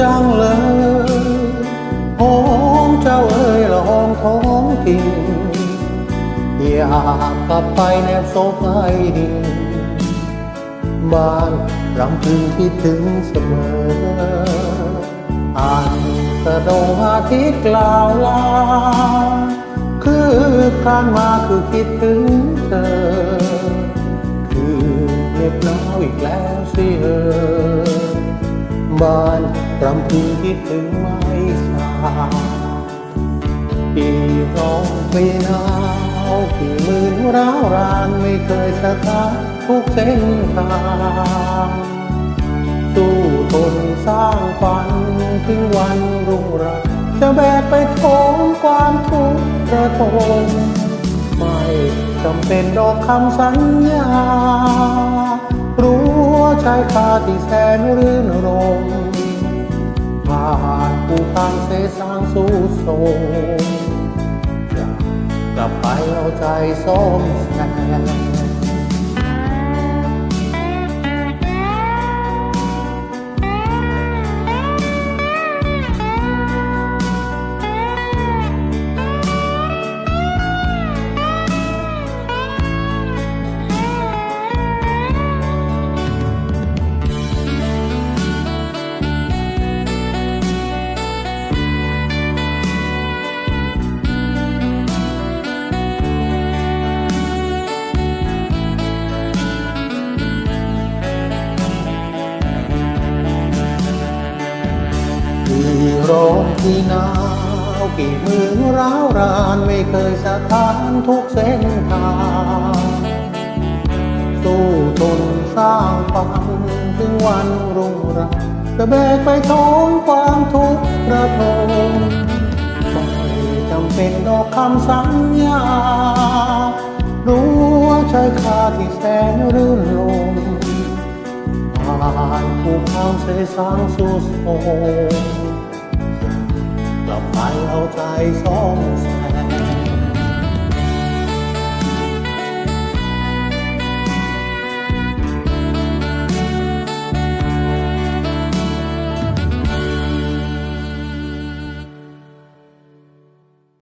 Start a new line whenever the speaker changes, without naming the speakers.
จังเลยหอมเจ้าเอ้ยละหอมท้องถิ่นอยากกลับไปแนบโซฟาดินบ้านรำพึงคิดถึงเสมอ อ่านกระดงอาทิตย์กล่าวลา คือการมาคือคิดถึงเธอ คือเล็บน้อยอีกแล้วสิเออ บ้านรำพึงคิดถึงไม่สากี่ร้องปีหนาวกี่หมื่นร้าวรานไม่เคยสะท้าทุกเส้นทางสู้ทนสร้างฝันถึงวันรุ่งรืองจะแบกไปโถมความทุกข์ระทมไม่จำเป็นดอกคำสัญญา รู้ ชายคาที่แสนรื่นรมผ่านผู้ทางเสสางสู้โสมอยากกลับไปเอาใจส้มแสน ร้องกี่หนาวกี่มือร้าวรานไม่เคยสะท้านทุกเส้นทางสู้ทนสร้างฝันถึงวันรุ่งเรืองจะแบกไปท้องความทุกข์ระทมไม่จำเป็นดอกคำสัญญา รู้ว่าใช้ค่าที่แสนรื่นลมผ่านผู้ข้าเสสางสู่โสม กลับไปเอาใจสองแสน